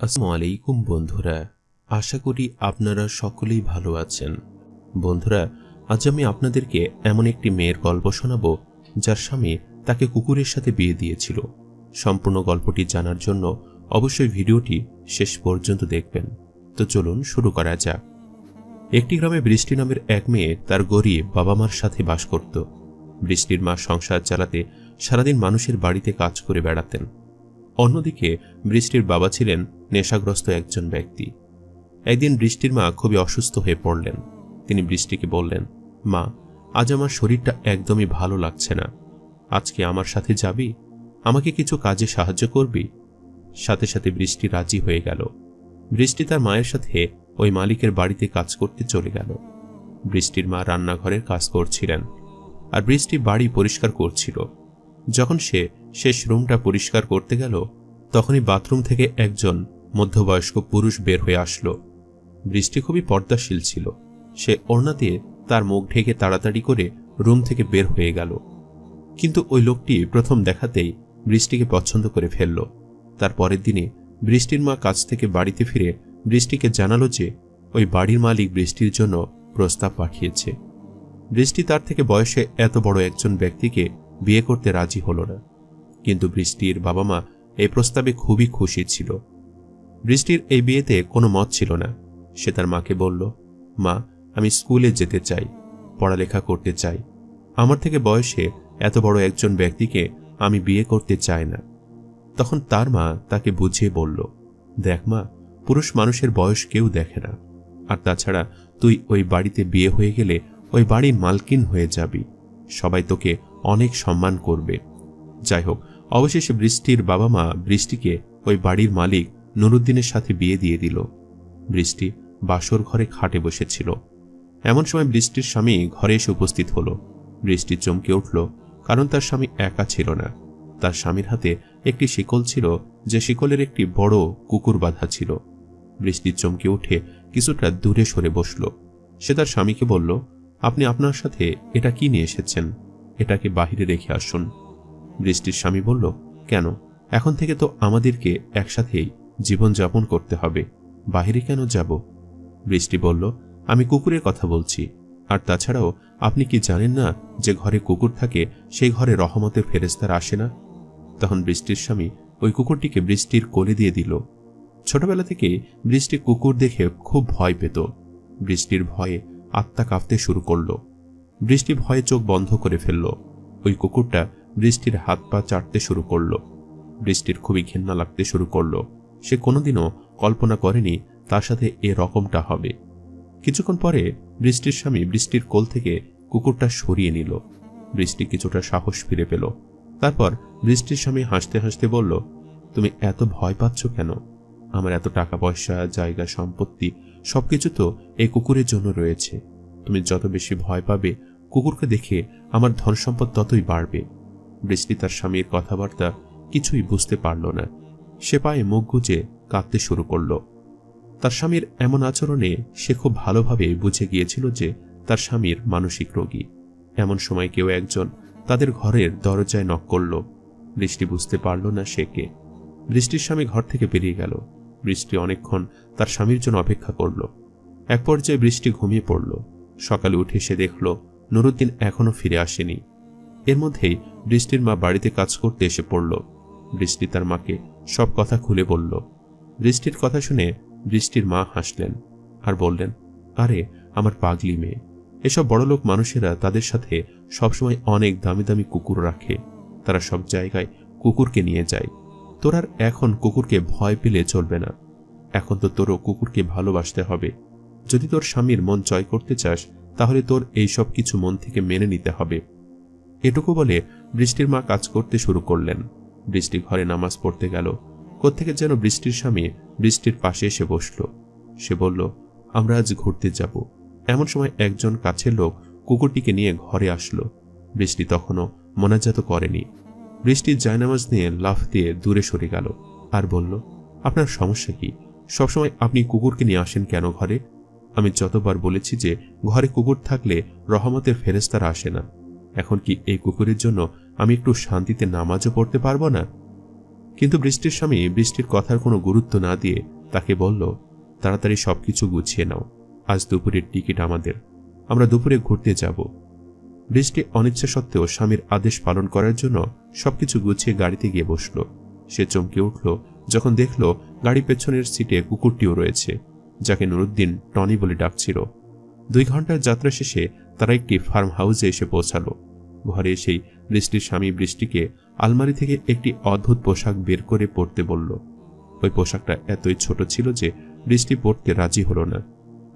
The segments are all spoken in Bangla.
আসসালামু আলাইকুম বন্ধুরা, আশা করি আপনারা সকলেই ভালো আছেন। বন্ধুরা, আজ আমি আপনাদেরকে এমন একটি মেয়ের গল্প শোনাব, যার স্বামী তাকে কুকুরের সাথে বিয়ে দিয়েছিল। সম্পূর্ণ গল্পটি জানার জন্য অবশ্যই ভিডিওটি শেষ পর্যন্ত দেখবেন। তো চলুন শুরু করা যাক। একটি গ্রামে বৃষ্টি নামের এক মেয়ে তার গরিব বাবা মার সাথে বাস করত। বৃষ্টির মা সংসার চালাতে সারাদিন মানুষের বাড়িতে কাজ করে বেড়াতেন। অন্যদিকে বৃষ্টির বাবা ছিলেন নেশাগ্রস্ত একজন ব্যক্তি। একদিন বৃষ্টির মা খুবই অসুস্থ হয়ে পড়লেন। তিনি বৃষ্টিকে বললেন, মা, আজ আমার শরীরটা একদমই ভালো লাগছে না। আজকে আমার সাথে যাবি? আমাকে কিছু কাজে সাহায্য করবি? সাথে সাথে বৃষ্টি রাজি হয়ে গেল। বৃষ্টি তার মায়ের সাথে ওই মালিকের বাড়িতে কাজ করতে চলে গেল। বৃষ্টির মা রান্নাঘরের কাজ করছিলেন আর বৃষ্টি বাড়ি পরিষ্কার করছিল। যখন সে শেষ রুমটা পরিষ্কার করতে গেল, তখনই বাথরুম থেকে একজন মধ্যবয়স্ক পুরুষ বের হয়ে আসলো। বৃষ্টি খুবই পর্দাশীল ছিল। সে ওড়না দিয়ে তার মুখ ঢেকে তাড়াতাড়ি করে রুম থেকে বের হয়ে গেল। কিন্তু ওই লোকটি প্রথম দেখাতেই বৃষ্টিকে পছন্দ করে ফেলল। তার পরের দিনে বৃষ্টির মা কাছ থেকে বাড়িতে ফিরে বৃষ্টিকে জানালো যে ওই বাড়ির মালিক বৃষ্টির জন্য প্রস্তাব পাঠিয়েছে। বৃষ্টি তার থেকে বয়সে এত বড় একজন ব্যক্তিকে বিয়ে করতে রাজি হল না। কিন্তু বৃষ্টির বাবা মা এই প্রস্তাবে খুবই খুশি ছিল। বৃষ্টির এই বিয়েতে কোনো মত ছিল না। সে তার মাকে বলল, মা, আমি স্কুলে যেতে চাই, পড়ালেখা করতে চাই। আমার থেকে বয়সে এত বড় একজন ব্যক্তিকে আমি বিয়ে করতে চাই না। তখন তার মা তাকে বুঝিয়ে বলল, দেখ মা, পুরুষ মানুষের বয়স কেউ দেখে না। আর তাছাড়া তুই ওই বাড়িতে বিয়ে হয়ে গেলে ওই বাড়ির মালকিন হয়ে যাবি। সবাই তোকে অনেক সম্মান করবে। যাই হোক, অবশেষে বৃষ্টির বাবা মা বৃষ্টিকে ওই বাড়ির মালিক নুরুদ্দিনের সাথে বিয়ে দিয়ে দিল। বৃষ্টি বাসর ঘরে খাটে বসেছিল। এমন সময় বৃষ্টির স্বামী ঘরে এসে উপস্থিত হলো। বৃষ্টি চমকে উঠল, কারণ তার স্বামী একা ছিল না। তার স্বামীর হাতে একটি শিকল ছিল, যে শিকলের একটি বড় কুকুর বাঁধা ছিল। বৃষ্টি চমকে উঠে কিছুটা দূরে সরে বসল। সে তার স্বামীকে বলল, আপনি আপনার সাথে এটা কি নিয়ে এসেছেন? এটাকে বাহিরে রেখে আসুন। বৃষ্টির স্বামী বলল, কেন? এখন থেকে তো আমাদেরকে একসাথেই জীবনযাপন করতে হবে। বাহিরে কেন যাব? বৃষ্টি বলল, আমি কুকুরের কথা বলছি। আর তাছাড়াও, আপনি কি জানেন না যে ঘরে কুকুর থাকে, সেই ঘরে রহমতের ফেরেস্তার আসে না? তখন বৃষ্টির স্বামী ওই কুকুরটিকে বৃষ্টির কোলে দিয়ে দিল। ছোটবেলা থেকে বৃষ্টি কুকুর দেখে খুব ভয় পেত। বৃষ্টির ভয়ে আত্মা কাঁপতে শুরু করল। বৃষ্টি ভয়ে চোখ বন্ধ করে ফেলল। ওই কুকুরটা বৃষ্টির হাত পা চাটতে শুরু করল। বৃষ্টির খুবই ঘেন্না লাগতে শুরু করল। সে কোনোদিনও কল্পনা করেনি তার সাথে এ রকমটা হবে। কিছুক্ষণ পরে বৃষ্টির স্বামী বৃষ্টির কোল থেকে কুকুরটা সরিয়ে নিল। বৃষ্টি কিছুটা সাহস ফিরে পেল। তারপর বৃষ্টির স্বামী হাসতে হাসতে বলল, তুমি এত ভয় পাচ্ছ কেন? আমার এত টাকা পয়সা, জায়গা, সম্পত্তি, সবকিছু তো এই কুকুরের জন্য রয়েছে। তুমি যত বেশি ভয় পাবে, কুকুরকে দেখে আমার ধন সম্পদ ততই বাড়বে। বৃষ্টি তার স্বামীর কথাবার্তা কিছুই বুঝতে পারল না। সে পায়ে মুখ গুজে কাঁদতে শুরু করল। তার স্বামীর এমন আচরণে সে খুব ভালোভাবে বুঝে গিয়েছিল যে তার স্বামীর মানসিক রোগী। এমন সময় কেউ একজন তাদের ঘরের দরজায় নক করল। বৃষ্টি বুঝতে পারল না সে কে। বৃষ্টির স্বামী ঘর থেকে বেরিয়ে গেল। বৃষ্টি অনেকক্ষণ তার স্বামীর জন্য অপেক্ষা করল। এক পর্যায়ে বৃষ্টি ঘুমিয়ে পড়ল। সকালে উঠে সে দেখল, নুরুদ্দিন এখনও ফিরে আসেনি। এর মধ্যেই বৃষ্টির মা বাড়িতে কাজ করতে এসে পড়ল। বৃষ্টি তার মাকে সব কথা খুলে বলল। বৃষ্টির কথা শুনে বৃষ্টির মা হাসলেন আর বললেন, আরে, আমার পাগলি মেয়ে, এসব বড়লোক মানুষেরা তাদের সাথে সবসময় অনেক দামি দামি কুকুর রাখে। তারা সব জায়গায় কুকুরকে নিয়ে যায়। তোর আর এখন কুকুরকে ভয় পেলে চলবে না। এখন তো তোরও কুকুরকে ভালোবাসতে হবে। যদি তোর স্বামীর মন জয় করতে চাস, তাহলে তোর এই সব কিছু মন থেকে মেনে নিতে হবে। এটুকু বলে বৃষ্টির মা কাজ করতে শুরু করলেন। বৃষ্টি ঘরে নামাজ পড়তে গেল। কোত্থেকে যেন বৃষ্টির স্বামী বৃষ্টির পাশে এসে বসল। সে বলল, আমরা আজ ঘুরতে যাব। এমন সময় একজন কাছের লোক কুকুরটিকে নিয়ে ঘরে আসলো। বৃষ্টি তখনও মনাজাত করেনি। বৃষ্টির জায়নামাজ নিয়ে লাফ দিয়ে দূরে সরে গেল আর বলল, আপনার সমস্যা কি? সবসময় আপনি কুকুরকে নিয়ে আসেন কেন ঘরে? আমি যতবার বলেছি যে ঘরে কুকুর থাকলে রহমতের ফেরেস্তারা আসে না। এখন কি এই কুকুরের জন্য আমি একটু শান্তিতে নামাজও পড়তে পারব না। কিন্তু বৃষ্টির স্বামী বৃষ্টির কথার কোনো গুরুত্ব না দিয়ে তাকে বলল, তাড়াতাড়ি সবকিছু গুছিয়ে নাও। আজ দুপুরের টিকিট আমাদের। আমরা দুপুরে ঘুরতে যাব। বৃষ্টি অনিচ্ছা সত্ত্বেও স্বামীর আদেশ পালন করার জন্য সবকিছু গুছিয়ে গাড়িতে গিয়ে বসল। সে চমকে উঠল, যখন দেখল গাড়ি পেছনের সিটে কুকুরটিও রয়েছে, যাকে নুরুদ্দিন টনি বলে ডাকছিল। দুই ঘণ্টার যাত্রা শেষে তারা একটি ফার্ম হাউসে এসে পৌঁছালো। ঘরে এসেই বৃষ্টির স্বামী বৃষ্টিকে আলমারি থেকে একটি অদ্ভুত পোশাক বের করে পরতে বলল। ওই পোশাকটা এতই ছোট ছিল যে বৃষ্টি পরতে রাজি হলো না।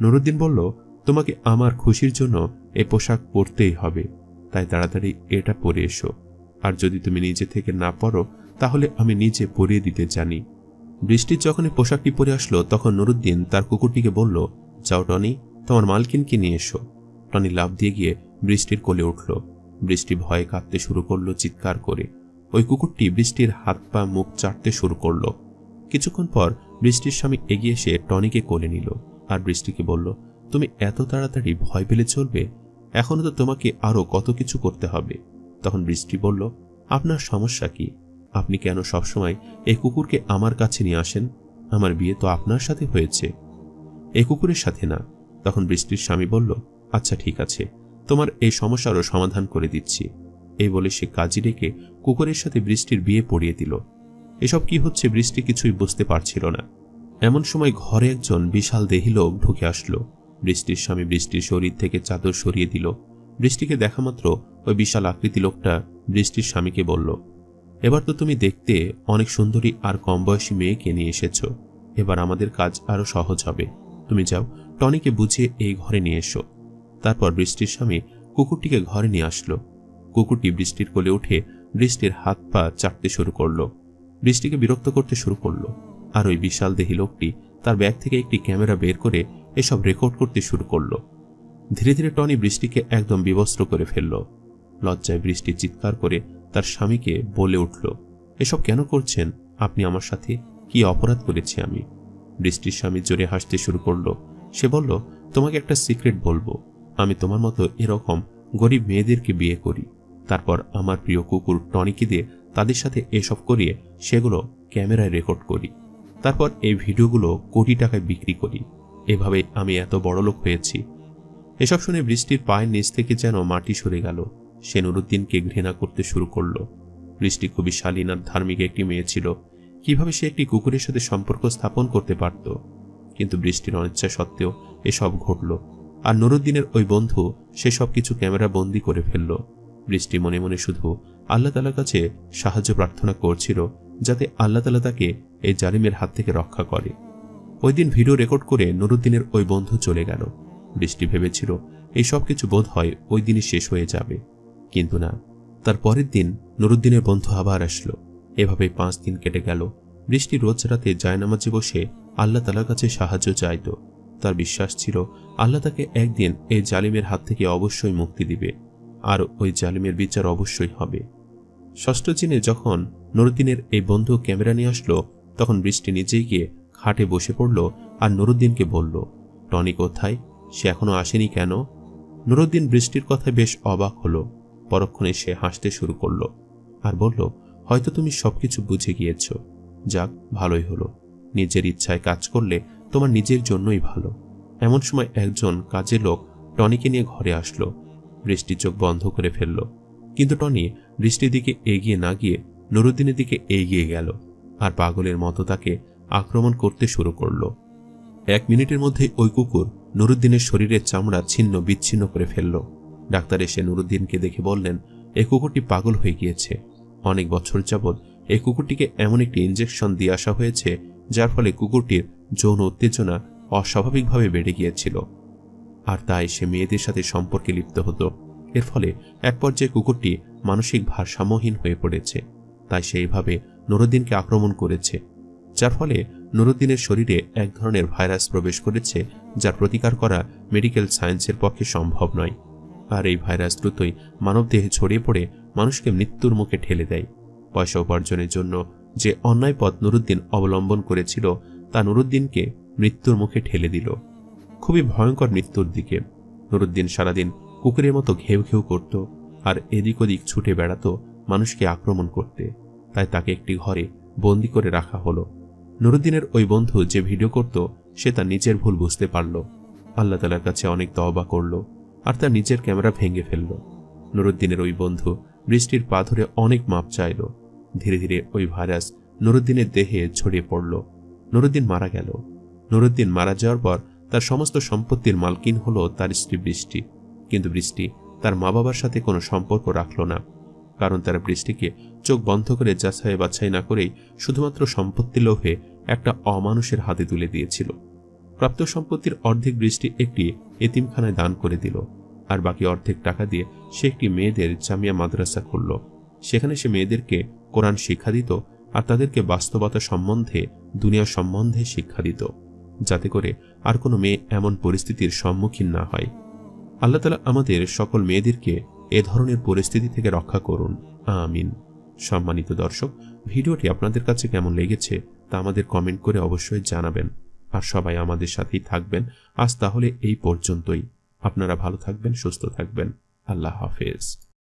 নুরুদ্দিন বলল, তোমাকে আমার খুশির জন্য এই পোশাক পরতেই হবে। তাই তাড়াতাড়ি এটা পরে এসো। আর যদি তুমি নিজে থেকে না পরো, তাহলে আমি নিজে পরিয়ে দিতে জানি। বৃষ্টির যখন এই পোশাকটি পরে আসলো, তখন নুরুদ্দিন তার কুকুরটিকে বলল, যাও টনি, তোমার মালকিনকে নিয়ে এসো। টনি লাভ দিয়ে গিয়ে বৃষ্টির কোলে উঠল। বৃষ্টি ভয়ে কাঁদতে শুরু করল চিৎকার করে। ওই কুকুরটি বৃষ্টির হাত পা মুখ চাটতে শুরু করল। কিছুক্ষণ পর বৃষ্টির স্বামী এগিয়ে এসে টনিকে কোলে নিল আর বৃষ্টিকে বলল, তুমি এত তাড়াতাড়ি ভয় পেলে চলবে? এখনও তো তোমাকে আরও কত কিছু করতে হবে। তখন বৃষ্টি বলল, আপনার সমস্যা কি? আপনি কেন সবসময় এই কুকুরকে আমার কাছে নিয়ে আসেন? আমার বিয়ে তো আপনার সাথে হয়েছে। এই কুকুরের সাথে না। তখন বৃষ্টির স্বামী বলল আচ্ছা ঠিক আছে। তোমার এই সমস্যারও সমাধান করে দিচ্ছি। এই বলে সে কাজী ডেকে কুকুরের সাথে বৃষ্টির বিয়ে পড়িয়ে দিল। এসব কি হচ্ছে বৃষ্টি কিছুই বুঝতে পারছিল না। এমন সময় ঘরে একজন বিশাল দেহি লোক ঢুকে আসলো। বৃষ্টির স্বামী বৃষ্টির শরীর থেকে চাদর সরিয়ে দিল। বৃষ্টিকে দেখা মাত্র ওই বিশাল আকৃতি লোকটা বৃষ্টির স্বামীকে বলল, এবার তো তুমি দেখতে অনেক সুন্দরী আর কম বয়সী মেয়েকে নিয়ে এসেছ। এবার আমাদের কাজ আরও সহজ হবে। তুমি যাও, টনিকে বুঝিয়ে এই ঘরে নিয়ে এসো। তারপর বৃষ্টির স্বামী কুকুরটিকে ঘরে নিয়ে আসলো। কুকুরটি বৃষ্টির কোলে উঠে বৃষ্টির হাত পা চাটতে শুরু করল। বৃষ্টিকে বিরক্ত করতে শুরু করল। আর ওই বিশাল দেহী লোকটি তার ব্যাগ থেকে একটি ক্যামেরা বের করে এসব রেকর্ড করতে শুরু করল। ধীরে ধীরে টনি বৃষ্টিকে একদম বিবস্ত্র করে ফেলল। লজ্জায় বৃষ্টি চিৎকার করে তার স্বামীকে বলে উঠল, এসব কেন করছেন? আপনি আমার সাথে কি অপরাধ করেছি আমি? বৃষ্টির স্বামী জোরে হাসতে শুরু করল। সে বলল, তোমাকে একটা সিক্রেট বলব। আমি তোমার মতো এরকম গরিব মেয়েদেরকে বিয়ে করি। তারপর আমার প্রিয় কুকুর টনিকে দিয়ে তাদের সাথে এসব করিয়ে সেগুলো ক্যামেরায় রেকর্ড করি। তারপর এই ভিডিওগুলো কোটি টাকায় বিক্রি করি। এভাবে আমি এত বড় লোক হয়েছি। এসব শুনে বৃষ্টির পায়ের নিচ থেকে যেন মাটি সরে গেল। সে নুরুদ্দিনকে ঘৃণা করতে শুরু করল। বৃষ্টি খুবই শালীন আর ধার্মিক একটি মেয়ে ছিল। কীভাবে সে একটি কুকুরের সাথে সম্পর্ক স্থাপন করতে পারত? কিন্তু বৃষ্টির অনিচ্ছা সত্ত্বেও এসব ঘটল। আর নুরুদ্দিনের ওই বন্ধু সে সব কিছু ক্যামেরা বন্দি করে ফেলল। বৃষ্টি মনে মনে শুধু আল্লাহ তালার কাছে সাহায্য প্রার্থনা করছিল যাতে আল্লাহ তালা তাকে এই জালিমের হাত থেকে রক্ষা করে। ওই দিন ভিডিও রেকর্ড করে নুরুদ্দিনের ওই বন্ধু চলে গেল। বৃষ্টি ভেবেছিল, এই সব কিছু বোধ হয় ওই দিনই শেষ হয়ে যাবে। কিন্তু না, তার পরের দিন নুরুদ্দিনের বন্ধু আবার আসলো। এভাবে পাঁচ দিন কেটে গেল। বৃষ্টি রোজ রাতে জায়নামাজে বসে আল্লাহ তালার কাছে সাহায্য চাইত। তার বিশ্বাস ছিল আল্লাহ তাকে একদিন এই জালিমের হাত থেকে অবশ্যই মুক্তি দিবে, আর ওই জালিমের বিচার অবশ্যই হবে। ষষ্ঠ দিনে যখন নুরুদ্দিনের এই বন্ধু ক্যামেরা নিয়ে আসলো, তখন বৃষ্টি নিজেই গিয়ে খাটে বসে পড়ল আর নুরুদ্দিনকে বলল, টনি কোথায়? সে এখনও আসেনি কেন? নুরুদ্দিন বৃষ্টির কথায় বেশ অবাক হলো। পরক্ষণে সে হাসতে শুরু করল আর বলল, হয়তো তুমি সবকিছু বুঝে গিয়েছ। যাক, ভালোই হলো। নিজের ইচ্ছায় কাজ করলে তোমার নিজের জন্যই ভালো। এমন সময় একজন কাজের লোক টনিকে নিয়ে ঘরে আসলো। বৃষ্টির চোখ বন্ধ করে ফেলল। কিন্তু টনি বৃষ্টির দিকে এগিয়ে না গিয়ে নুরুদ্দিনের দিকে এগিয়ে গেল আর পাগলের মতো তাকে আক্রমণ করতে শুরু করল। এক মিনিটের মধ্যে ওই কুকুর নুরুদ্দিনের শরীরের চামড়া ছিন্ন বিচ্ছিন্ন করে ফেলল। ডাক্তার এসে নুরুদ্দিনকে দেখে বললেন এই কুকুরটি পাগল হয়ে গিয়েছে। অনেক বছর যাবৎ এই কুকুরটিকে এমন একটি ইঞ্জেকশন দিয়ে আসা হয়েছে, যার ফলে কুকুরটির যৌন উত্তেজনা অস্বাভাবিকভাবে বেড়ে গিয়েছিল। আর তাই সে মেয়েদের সাথে সম্পর্কে লিপ্ত হতো। এর ফলে এক পর্যায়ে কুকুরটি মানসিক ভারসাম্যহীন হয়ে পড়েছে। তাই সেইভাবে নুরুদ্দিনকে আক্রমণ করেছে। যার ফলে নুরুদ্দিনের শরীরে এক ধরনের ভাইরাস প্রবেশ করেছে, যার প্রতিকার করা মেডিকেল সায়েন্সের পক্ষে সম্ভব নয়। আর এই ভাইরাস দ্রুতই মানবদেহে ছড়িয়ে পড়ে মানুষকে মৃত্যুর মুখে ঠেলে দেয়। পয়সা উপার্জনের জন্য যে অন্যায় পথ নুরুদ্দিন অবলম্বন করেছিল, তা নুরুদ্দিনকে মৃত্যুর মুখে ঠেলে দিল। খুবই ভয়ঙ্কর মৃত্যুর দিকে। নুরুদ্দিন সারাদিন কুকুরের মতো ঘেউ ঘেউ করত আর এদিক ওদিক ছুটে বেড়াতো মানুষকে আক্রমণ করতে। তাই তাকে একটি ঘরে বন্দি করে রাখা হলো। নুরুদ্দিনের ওই বন্ধু যে ভিডিও করত, সে তার নিজের ভুল বুঝতে পারল। আল্লাহ তালার কাছে অনেক তওবা করল আর তার নিজের ক্যামেরা ভেঙে ফেলল। নুরুদ্দিনের ওই বন্ধু বৃষ্টির পা ধরে অনেক মাপ চাইল। ধীরে ধীরে ওই ভাইরাস নুরুদ্দিনের দেহে ছড়িয়ে পড়ল। নুরুদ্দিন মারা গেল। নুরুদ্দিন মারা যাওয়ার পর তার সমস্ত সম্পত্তির মালকিন হল তার স্ত্রী বৃষ্টি। কিন্তু বৃষ্টি তার মা বাবার সাথে কোনো সম্পর্ক রাখল না, কারণ তারা বৃষ্টিকে চোখ বন্ধ করে যাচাই বাছাই না করেই শুধুমাত্র সম্পত্তি লোভে একটা অমানুষের হাতে তুলে দিয়েছিল। প্রাপ্ত সম্পত্তির অর্ধেক বৃষ্টি একটি এতিমখানায় দান করে দিল, আর বাকি অর্ধেক টাকা দিয়ে সে একটি মেয়েদের জামিয়া মাদ্রাসা খুলল। সেখানে সে মেয়েদেরকে কোরআন শিক্ষা দিত আর তাদেরকে বাস্তবতা সম্বন্ধে, দুনিয়া সম্বন্ধে শিক্ষা দিত। যাতে করে আর কোনো মেয়ে এমন পরিস্থিতির সম্মুখীন না হয়। আল্লাহ তালা আমাদের সকল মেয়েদেরকে এ ধরনের পরিস্থিতি থেকে রক্ষা করুন। আমিন। সম্মানিত দর্শক, ভিডিওটি আপনাদের কাছে কেমন লেগেছে তা আমাদের কমেন্ট করে অবশ্যই জানাবেন। আর সবাই আমাদের সাথেই থাকবেন। আজ তাহলে এই পর্যন্তই। আপনারা ভালো থাকবেন, সুস্থ থাকবেন। আল্লাহ হাফেজ।